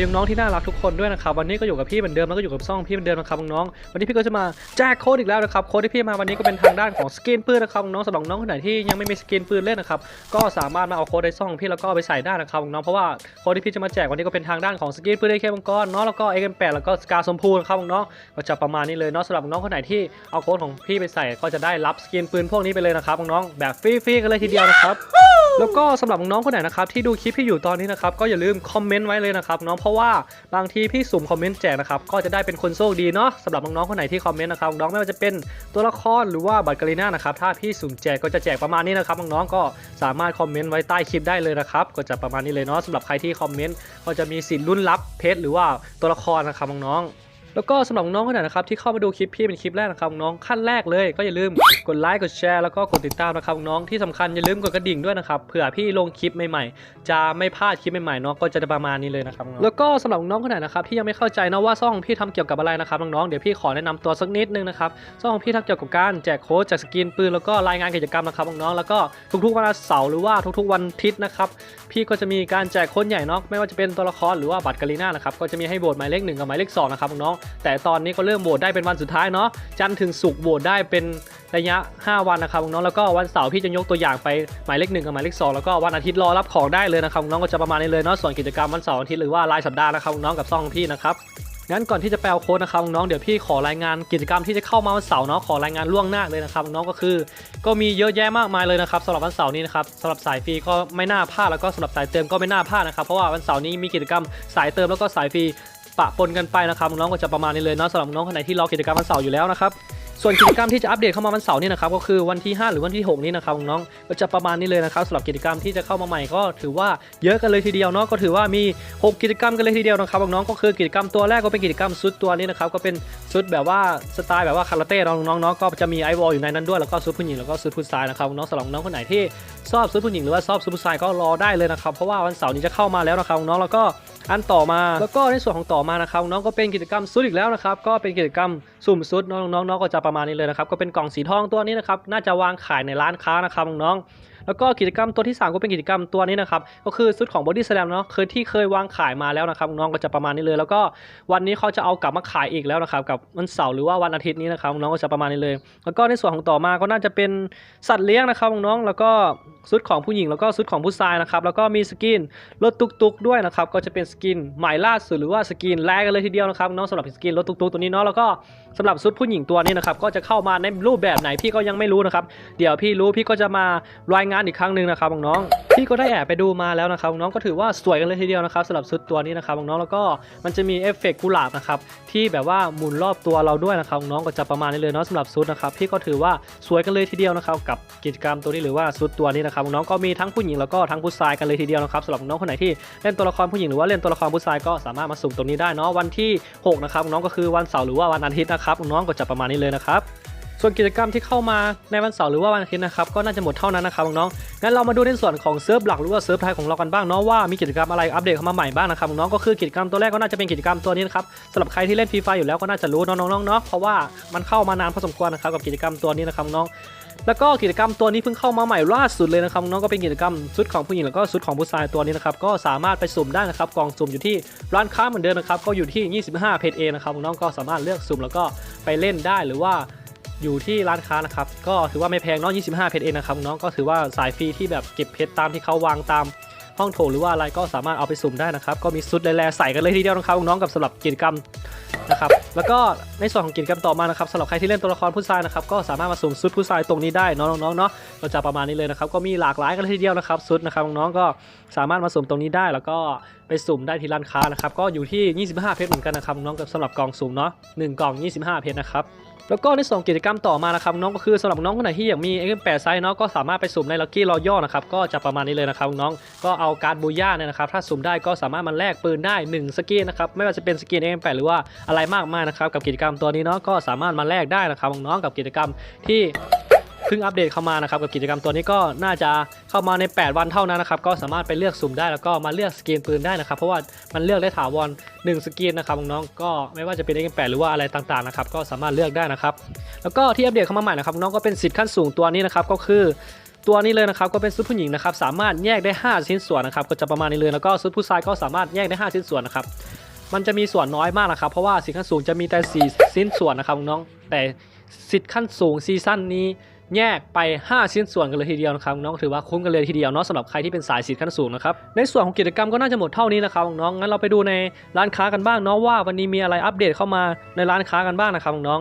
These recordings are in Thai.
ดีน้องๆที่น่ารักทุกคนด้วยนะครับวันนี้ก็อยู่กับพี่เหมือนเดิมแล้วก็อยู่กับซ่องพี่เหมือนเดิมนะครับน้องวันนี้พี่ก็จะมาแจกโค้ดอีกแล้วนะครับโค้ดที่พี่มาวันนี้ก็เป็นทางด้านของสกินปืนนะครับน้องสำหรับน้องคนไหนที่ยังไม่มีสกินปืนเล่นนะครับก็สามารถมาเอาโค้ดในซ่องพี่แล้วก็ไปใส่ได้นะครับน้องเพราะว่าโค้ดที่พี่จะมาแจกวันนี้ก็เป็นทางด้านของสกินปืนไอเคมังกรเนาะแล้วก็เอ็มแปดแล้วก็สกาสมพูนะครับน้องก็จะประมาณนี้เลยเนาะสำหรับน้องคนไหนที่เอาโค้ดของพี่ไปใส่ก็จะได้รับสกินปืนพวกนี้ไปเลยนะครับน้องแบบฟรีๆกันเลยทีเดียวนะครับแล้วก็สำหรับน้องคนไหนนะครับที่ดูคลิปพี่อยู่ตอนนี้นะครับก็อย่าลืมคอมเมนต์ไว้เลยนะครับน้องเพราะราะว่าบางทีพี่สุ่มคอมเมนต์แจกนะครับก็จะได้เป็นคนโชคดีเนาะสำหรับน้องๆคนไหนที่คอมเมนต์นะครับน้องไม่ว่าจะเป็นตัวละครหรือว่าบัตรกาลิน่านะครับถ้าพี่สุ่มแจกก็จะแจกประมาณนี้นะครับน้องๆก็สามารถคอมเมนต์ไว้ใต้คลิปได้เลยนะครับก็จะประมาณนี้เลยเนาะสำหรับใครที่คอมเมนต์ก็จะมีสิทธิ์ลุ้นรับเพชรหรือว่าตัวละครนะครับน้องๆ แล้วก็สำหรับน้องคนไหนนะครับที่เข้ามาดูคลิปพี่เป็นคลิปแรกนะครับน้องขั้นแรกเลยก็อย่าลืมกดไลค์กดแชร์แล้วก็กดติดตามนะครับน้องที่สำคัญอย่าลืมกดกระดิ่งด้วยนะครับเผื่อพี่ลงคลิปใหม่ๆ จะไม่พลาดคลิปใหม่ๆเนาะก็จะประมาณนี้เลยนะครับแล้วก็สำหรับน้องคนไหนนะครับที่ยังไม่เข้าใจนะว่าซ่องของพี่ทำเกี่ยวกับอะไรนะครับน้องๆเดี๋ยวพี่ขอแนะนำตัวสักนิดนึงนะครับซ่องของพี่ทำเกี่ยวกับการแจกโค้ดแจกสกินปืนแล้วก็รายงานกิจกรรมนะครับน้องๆแล้วก็ทุกๆวันเสาร์หรือว่าทุกๆวันอาทิตย์นะครับพี่ก็จะมีการแจกโค้ดใหญ่เนาะไม่ว่าจะเป็นตัวละครหรือว่าบัตรกาลิน่านะครับก็จะมีให้โหวตหมายเลขหนึ่งกับหมายเลขสองนะครับน้องแต่ตอนนี้ก็เริ่มโหวตได้เป็นวันสุดท้ายเนาะจันทร์ถึงศุกร์โหวตได้เป็นระยะ 5 วันนะครับน้องแล้วก็วันเสาร์พี่จะยกตัวอย่างไปหมายเลขหนึ่งกับหมายเลขสองแล้วก็วันอาทิตย์รอรับของได้เลยนะครับน้องก็จะประมาณนี้เลยเนาะส่วนกิจกรรมวันเสาร์อาทิตย์หรือว่ารายสัปดาห์นะครับน้องกับซ่องพี่นะครับงั้นก่อนที่จะแปลโค้ดนะครับน้องเดี๋ยวพี่ขอรายงานกิจกรรมที่จะเข้ามาวันเสาร์เนาะขอรายงานล่วงหน้าเลยนะครับน้องก็คือ ก็มีเยอะแยะมากมายเลยนะครับสำหรับวันเสาร์นี้นะครับสำหรับสายฟรีก็ไม่น่าพลาดแล้วก็สำหรับสายเติมก็ไม่น่าพลาดนะครับเพราะว่าวันเสาร์นี้มีกิจกรรมสายเติมแล้วก็สายฟรี ปะปนกันไปนะครับน้องก็จะประมาณนี้เลยเนาะสำหรับน้องคนไหนที่รอกิจกรรมวันเสาร์อยู่แล้วนะครับส่วนกิจกรรมที่จะอัปเดตเข้ามาวันเสาร์นี่นะครับก็คือวันที่ 5 หรือวันที่ 6 นี้นะครับน้องก็จะประมาณนี้เลยนะครับสำหรับกิจกรรมที่จะเข้ามาใหม่ก็ถือว่าเยอะกันเลยทีเดียวเนาะก็ถือว่ามี 6 กิจกรรมกันเลยทีเดียวนะครับน้องก็คือกิจกรรมตัวแรกก็เป็นกิจกรรมชุดตัวนี้นะครับก็เป็นชุดแบบว่าสไตล์แบบว่าคาราเต้น้องๆเนาะก็จะมีไอวอลอยู่ในนั้นด้วยแล้วก็ชุดผู้หญิงแล้วก็ชุดผู้ชายนะครับน้องสำหรับน้องคนไหนที่ชอบซื้อผู้หญิงหรือว่าชอบซื้อผู้ชายก็รอได้เลยนะครับ เพราะว่าวันเสาร์นี้จะเข้ามาแล้วนะครับน้องแล้วก็อันต่อมาแล้วก็ในส่วนของต่อมานะครับน้องก็เป็นกิจกรรมซุดอีกแล้วนะครับก็เป็นกิจกรรมสุ่มซุดน้องๆน้องก็จะประมาณนี้เลยนะครับก็เป็นกล่องสีทองตัวนี้นะครับน่าจะวางขายในร้านค้านะครับน้อง แล้วก็กิจกรรมตัวที่ 3 ก็เป็นกิจกรรมตัวนี้นะครับก็คือชุดของ Body Slam เนาะเคยที่เคยวางขายมาแล้วนะครับน้องก็จะประมาณนี้เลย แล้วก็วันนี้เขาจะเอากลับมาขายอีกแล้วนะครับกับวันเสาร์หรือว่าวันอาทิตย์นี้นะครับน้องก็จะประมาณนี้เลย แล้วก็ในส่วนของต่อมาก็น่าจะเป็นสัตว์เลี้ยงนะครับน้องแล้วก็ชุดของผู้หญิงแล้วก็ชุดของผู้ชายนะครับแล้วก็มีสกินรถตุกๆด้วยนะครับก็จะเป็นสกินใหม่ล่าสุดหรือว่าสกินแรกกันเลยทีเดียวนะครับน้องสำหรับสกินรถตุกๆตัวนี้เนาะแล้วก็สำหรับชุดผู้หญิงตัวนี้นะครับก็จะเข้ามาในรูปแบบไหนพี่ก็ยังไม่รู้นะครับเดี๋ยวพี่รู้พี่ก็จะมารายงานอีกครั้งหนึ่งนะครับน้องๆพี่ก็ได้แอบไปดูมาแล้วนะครับน้องก็ถือว่าสวยกันเลยทีเดียวนะครับสำหรับชุดตัวนี้นะครับน้องๆแล้วก็มันจะมีเอฟเฟกต์กุหลาบนะครับที่แบบว่าหมุนรอบตัวเราด้วยนะครับน้องก็จะประมาณนี้เลยเนาะสำหรับชุดนะครับพี่ก็ถือว่าสวยกันเลยทีเดียวนะครับกับกิจกรรมตัวนี้หรือว่าชุดตัวนี้นะครับน้องก็มีทั้งผู้หญิงแล้วก็ทั้งผู้ชายกันเลยทีเดียวนะครับสำหรับน้องคนไหนที่เล่นตัวละครผู้หญิงหรือว่าเล่นตัวละครผู้ชายก็สามารถมาสุ่มตรงนี้ได้เนาะวันที่6นะครับน้องก็คือวันเสาร์หรือว่าวันอาทิตย์นะครับน้องก็จะประมาณนี้เลยนะครับส่วนกิจกรรมที่เข้ามาในวันเสาร์หรือว่าวันอาทิตย์นะครับก็น่าจะหมดเท่านั้นนะครับน้องๆงั้นเรามาดูในส่วนของเซิร์ฟหลักหรือว่าเซิร์ฟไทยของเรากันบ้างเนาะว่ามีกิจกรรมอะไรอัปเดตเข้ามาใหม่บ้างนะครับน้องๆก็คือกิจกรรมตัวแรกก็น่าจะเป็นกิจกรรมตัวนี้นะครับสำหรับใครที่เล่นฟรีไฟอยู่แล้วก็น่าจะรู้น้องๆเนาะเพราะว่ามันเข้ามานานพอสมควรนะครับกับกิจกรรมตัวนี้นะครับน้อง แล้วก็กิจกรรมตัวนี้เพิ่งเข้ามาใหม่ล่าสุดเลยนะครับน้องก็เป็นกิจกรรมชุดของผู้หญิงแล้วก็ชุดของผู้ชายตัวนี้นะครับก็สามารถไปสุ่มได้นะครับกล่องสุ่มอยู่ที่ร้านค้าเหมือนเดิมนะครับก็อยู่ที่ 25 เพจเอนะครับน้องก็สามารถเลือกสุ่มแล้วก็ไปเล่นได้หรือว่าอยู่ที่ร้านค้านะครับก็ถือว่าไม่แพงเนาะ25 เพจเอนะครับน้องก็ถือว่าสายฟรีที่แบบเก็บเพชรตามที่เขาวางตาม ห้องโถงหรือว่าอะไรก็สามารถเอาไปสุ่มได้นะครับ ก็มีชุดแลๆใส่กันเลยทีเดียวนะครับน้องกับสำหรับกิจกรรมนะครับแล้วก็ในส่วนของกิจกรรมต่อมานะครับสำหรับใครที่เล่นตัวละครผู้ชายนะครับก็สามารถมาสุ่มซุดผู้ชายตรงนี้ได้นอะน้องๆเนาะก็จะประมาณนี้เลยนะครับก็มีหลากหลายกันเลยทีเดียวนะครับซุดนะครับน้องๆก็สามารถมาสุ่มตรงนี้ได้ แล้วก็ไปสุ่มได้ที่ร้านค้านะครับก็อยู่ที่ 25 เพชรเหมือนกันนะครับน้องกับสำหรับกล่องสุ่มเนาะ1กล่อง 25 เพชรนะครับ แล้วก็ในส่วนของกิจกรรมต่อมานะครับน้องก็คือสำหรับน้องคนไหนที่อยากมี X8 ไซส์เนาะก็สามารถไปสุ่มในลั c กี้รอย่อนะครับก็จะประมาณนี้เลยนะครับน้องก็เอาการบูย่าเนี่ยนะครับถ้าสุ่มได้ก็สามารถมันแลกปืนได้ 1 สกินนะครับไม่ว่าจะเป็นสกิน X8 หรือว่าอะไรมากมายนะครับกับกิจกรรมตัวนี้เนาะก็สามารถมาแลกได้นะครับน้องกับกิจกรรมที่ พิ่งอัปเดตเข้ามานะครับกับกิจกรรมตัวนี้ก็น่าจะเข้ามาใน 8 วันเท่านั้นนะครับก็สามารถไปเลือกสุ่มได้แล้วก็มาเลือกสกินปืนได้นะครับเพราะว่ามันเลือกได้ถาวร1สกินนะครับน้องๆก็ไม่ว่าจะเป็น X8 หรือว่าอะไรต่างๆนะครับก็สามารถเลือกได้นะครับแล้วก็ที่อัปเดตเข้ามาใหม่นะครับน้องก็เป็นสิทธิ์ขั้นสูงตัวนี้นะครับก็คือตัวนี้เลยนะครับก็เป็นชุดผู้หญิงนะครับสามารถแยกได้ 5 ชิ้นส่วนนะครับก็จะประมาณนี้เลยแล้วก็ชุดผู้ชายก็สามารถแยกได้ 5 ชิ้นส่วนนะครับมันจะมีส่วนน้อยมากนะครับเพราะว่าสิทธิ์ขั้นสูงจะมีแต่ 4 ชิ้นส่วนนะครับน้องแต่สิทธิ์ขั้นสูงซีซั่นนี้ แยกไป 5 ชิ้นส่วนกันเลยทีเดียวนะครับน้องถือว่าคุ้มกันเลยทีเดียวเนาะสำหรับใครที่เป็นสายสิทธิ์ขั้นสูงนะครับในส่วนของกิจกรรมก็น่าจะหมดเท่านี้นะครับน้องงั้นเราไปดูในร้านค้ากันบ้างเนาะว่าวันนี้มีอะไรอัปเดตเข้ามาในร้านค้ากันบ้างนะครับน้อง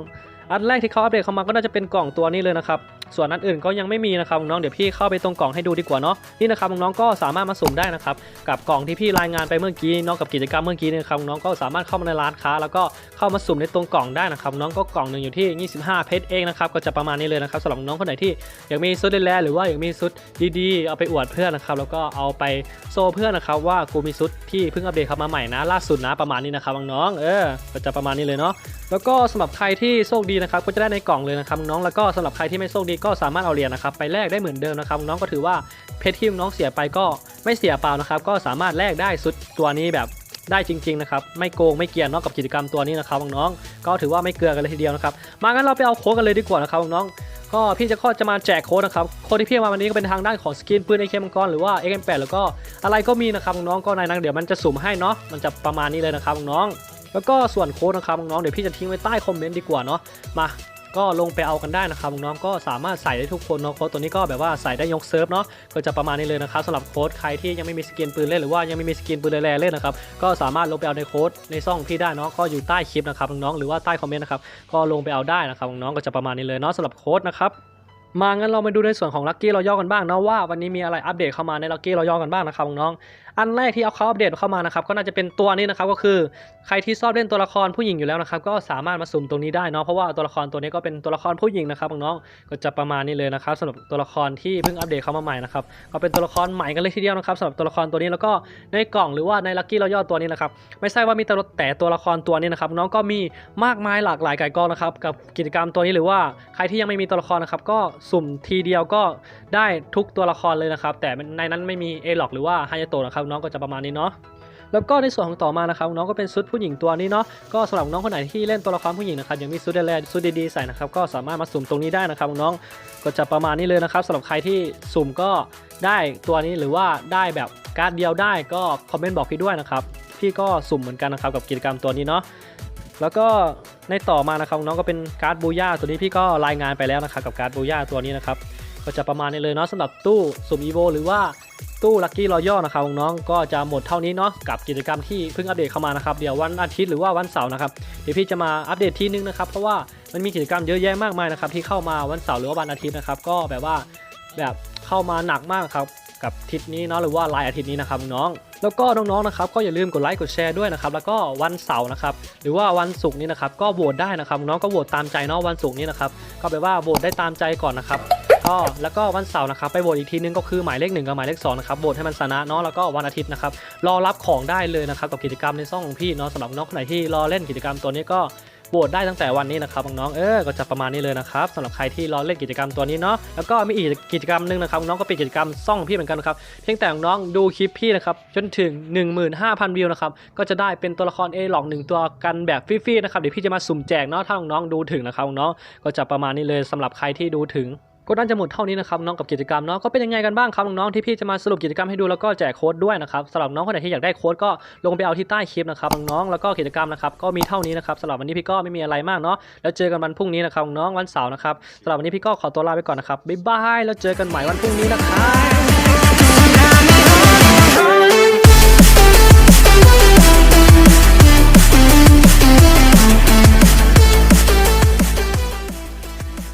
อันแรกที่เขาอัปเดตเข้ามาก็น่าจะเป็นกล่องตัวนี้เลยนะครับ ส่วนอันอื่นก็ยังไม่มีนะครับน้องเดี๋ยวพี่เข้าไปตรงกล่องให้ดูดีกว่าเนาะนี่นะครับน้องก็สามารถมาสุ่มได้นะครับกับกล่องที่พี่รายงานไปเมื่อกี้เนาะกับกิจกรรมเมื่อกี้นี่ยครับน้องก็สามารถเข้ามาในร้านค้า แล้วก็เข้ามาสุ่มในตรงกล่องได้นะครับน้องก็กล่องหนึ่งอยู่ที่ 25 เพชรเองนะครับก็จะประมาณนี้เลยนะครับสำหรับน้องคนไหนที่อยากมีซุดแรหรือว่าอยากมีซุดดีๆ เอาไปอวดเพื่อนนะครับแล้วก็เอาไปโซเพื่อนนะครับว่ากูมีซุดที่เพิ่งอัปเดตเข้ามาใหม่นะล่าสุดนะประมาณนี้นะครับน้องเออก็จะประมาณนี้เลยเนาะแล้วก็สำหรับใครที่โชคดีนะครับก็จะได้ในกล่องเลยนะครับน้องแล้วก็สำหรับใครที่ไม่โชคดีก็สามารถเอาเหรียญนะครับไปแลกได้เหมือนเดิมนะครับน้องก็ถือว่าเพชรที่น้องเสียไปก็ไม่เสียเปล่านะครับก็สามารถแลกได้สุดตัวนี้แบบได้จริงๆนะครับไม่โกงไม่เกลียนเนอกกับกิจกรรมตัวนี้นะครับน้องก็ถือว่าไม่เกลือกันเลยทีเดียวนะครับมางั้นเราไปเอาโค้ดกันเลยดีกว่านะครับน้องก็พี่จะก็จะมาแจกโค้ดนะครับโค้ดที่พี่มาวันนี้ก็เป็นทางด้านของสกินปืนไอเคมังกรหรือว่า XM8 แล้วก็อะไรก็มีนะครับน้องก็ในนั้นเดี๋ยวมันจะสุ่มให้เนาะมันจะประมาณนี้เลยนะครับน้องแล้วก็ส่วนโค้ดนะครับน้องเดี๋ยวพี่จะทิ้งไว้ใต้คอมเมนต์ดีกว่าเนาะมา ก็ลงไปเอากันได้นะครับน้องๆก็สามารถใส่ได้ทุกคนเนาะโค้ดตัวนี้ก็แบบว่าใส่ได้ยกเซิร์ฟเนาะก็จะประมาณนี้เลยนะครับสำหรับโค้ดใครที่ยังไม่มีสกินปืนเล่นหรือว่ายังไม่มีสกินปืนแร่เล่นนะครับก็สามารถลงไปเอาในโค้ดในซ่องพี่ได้เนาะก็อยู่ใต้คลิปนะครับน้องๆหรือว่าใต้คอมเมนต์นะครับก็ลงไปเอาได้นะครับน้องๆก็จะประมาณนี้เลยเนาะสำหรับโค้ดนะครับมางั้นเรามาดูในส่วนของลั c กี้เราย่อกันบ้างเนาะว่าวันนี้มีอะไรอัปเดตเข้ามาในลั c กี้เราย่อกันบ้างนะครับน้องอันแรกที่เอาเขาอัปเดตเข้ามานะครับก็น่าจะเป็นตัวนี้นะครับก็คือใครที่ชอบเล่นตัวละครผู้หญิงอยู่แล้วนะครับก็สามารถมาสุ่มตรงนี้ได้เนาะเพราะว่าตัวละครตัวนี้ก็เป็นตัวละครผู้หญิงนะครับน้องก็จะประมาณนี้เลยนะครับสำหรับตัวละครที่เพิ่งอัปเดตเข้ามาใหม่นะครับก็เป็นตัวละครใหม่กันเลยทีเดียวนะครับสำหรับตัวละครตัวนี้แล้วก็ในกล่องหรือว่าในลั c กี้เราย่อตัวนี้นะครับไม่ใช่ว่ามีแต่แต่ตัวละครตัวนี้นะครับน้องก็มีมากมายหลากหลายไก่กองนะครับกับกิจกรรมตัวนี้หรือว่าใครที่ยังไม่มีตัวละครนะครับก็สุ่มทีเดียวก็ได้ทุกตัวละครเลยนะครับแต่ในนั้นไม่มีเอล็อกหรือว่าฮยาโตะนะครับน้องก็จะประมาณนี้เนาะแล้วก็ในส่วนของต่อมานะครับน้องก็เป็นชุดผู้หญิงตัวนี้เนาะก็สำหรับน้องคนไหนที่เล่นตัวละครผู้หญิงนะครับยังมีชุดแรกชุดดีๆใส่นะครับก็สามารถมาสุ่มตรงนี้ได้นะครับน้องก็จะประมาณนี้เลยนะครับสำหรับใครที่สุ่มก็ได้ตัวนี้หรือว่าได้แบบการ์ดเดียวได้ก็คอมเมนต์บอกพี่ด้วยนะครับพี่ก็สุ่มเหมือนกันนะครับกับกิจกรรมตัวนี้เนาะแล้วก็ในต่อมานะครับน้องก็เป็นการ์ดบูย่าตัวนี้พี่ก็รายงานไปแล้วนะครับกับการ์ดบูย่าตัวนี้นะครับก็จะประมาณนี้เลยเนาะสำหรับตู้สุ่มอีโวหรือว่า ตู้ลั c กี้รอย่อนะครับน้องๆก็จะหมดเท่านี้เนาะกับกิจกรรมที่เพิ่งอัปเดตเข้ามานะครับเดี๋ยววันอาทิตย์หรือว่าวันเสาร์นะครับเดี๋ยวพี่จะมาอัปเดตทีนึงนะครับเพราะว่ามันมีกิจกรรมเยอะแยะมากมายนะครับที่เข้ามาวันเสาร์หรือว่าวันอาทิตย์นะครับก็แบบว่าแบบเข้ามาหนักมากครับกับอาทิตย์นี้เนาะหรือว่าหลายอาทิตย์นี้นะครับน้องแล้วก็น้องๆนะครับก็อย่าลืมกดไลค์กดแชร์ด้วยนะครับแล้วก็วันเสาร์นะครับหรือว่าวันศุกร์นี้นะครับก็โหวตได้นะครับน้องก็โหวตตามใจเนาะวันศุกร์นี้นะครับก็แปลว่าโหวตได้ตามใจก่อนนะครับ ก็แล้วก็วันเสาร์นะครับไปโหวตอีกทีนึงก็คือหมายเลขหนึ่งกับหมายเลขสองนะครับโหวตให้มันชนะเนาะแล้วก็วันอาทิตย์นะครับรอรับของได้เลยนะครับกับกิจกรรมในช่องของพี่เนาะสำหรับน้องคนไหนที่รอเล่นกิจกรรมตัวนี้ก็โหวตได้ตั้งแต่วันนี้นะครับน้องเออก็จะประมาณนี้เลยนะครับสำหรับใครที่รอเล่นกิจกรรมตัวนี้เนาะแล้วก็มีอีกกิจกรรมหนึ่งนะครับน้องก็เป็นกิจกรรมซ่องพี่เหมือนกันนะครับเพียงแต่น้องดูคลิปพี่นะครับจนถึง 15,000 วิวนะครับก็จะได้เป็นตัวละครเอหลอกหนึ่งตัวกันแบบฟรีๆนะครับเดี๋ยวพี่จะมาสุ่มแจกเนาะถ้าน้องดูถึงนะครับน้องก็จะประมาณนี้เลยสำหรับใครที่ดูถึง ก็น่าจะหมดเท่านี้นะครับน้องกับกิจกรรมเนาะก็เป็นยังไงกันบ้างครับน้องๆที่พี่จะมาสรุปกิจกรรมให้ดูแล้วก็แจกโค้ดด้วยนะครับสำหรับน้องคนไหนที่อยากได้โค้ดก็ลงไปเอาที่ใต้คลิปนะครับน้องๆแล้วก็กิจกรรมนะครับก็มีเท่านี้นะครับสำหรับวันนี้พี่ก็ไม่มีอะไรมากเนาะแล้วเจอกันวันพรุ่งนี้นะครับน้องวันเสาร์นะครับสำหรับวันนี้พี่ก็ขอตัวลาไปก่อนนะครับบ๊ายบายแล้วเจอกันใหม่วันพรุ่งนี้นะครับ